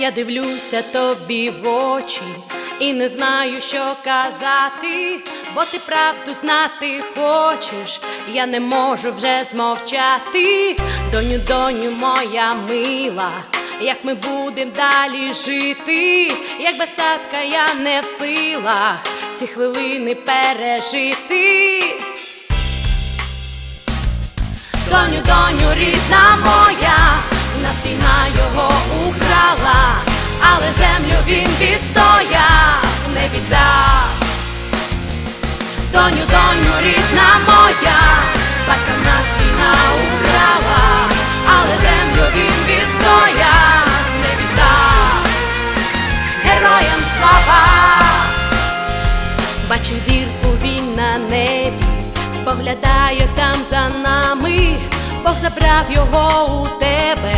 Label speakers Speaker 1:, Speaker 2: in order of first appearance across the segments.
Speaker 1: Я дивлюся тобі в очі і не знаю, що казати, бо ти правду знати хочеш, я не можу вже змовчати. Доню, доню, моя мила, як ми будем далі жити, як без татка я не в силах ці хвилини пережити. Доню, доню, рідна моя, наш війна його споглядає там за нами, Бог забрав його у тебе,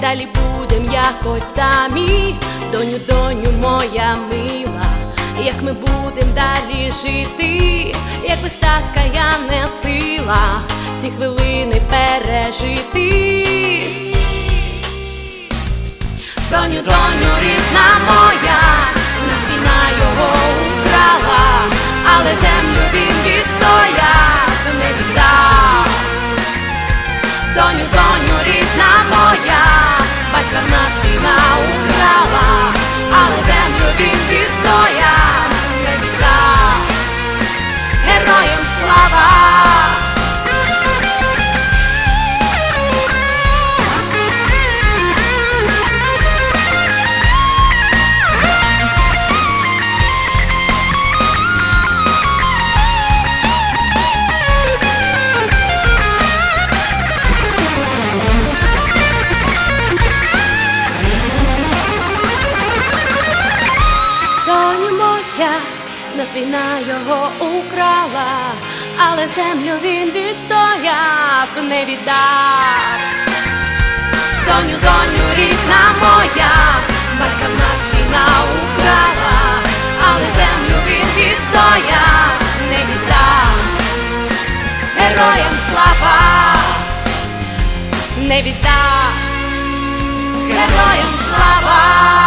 Speaker 1: далі будем якось самі, доню, доню, моя мила, як ми будем далі жити, як без я не в силах ці хвилини пережити. Доню, доню, нас війна його украла, але землю він відстояв, не віддав. Доню, доню, рідна моя, батька в нас війна украла, але землю він відстояв, не віддав. Героям слава, не віддав. Героям слава!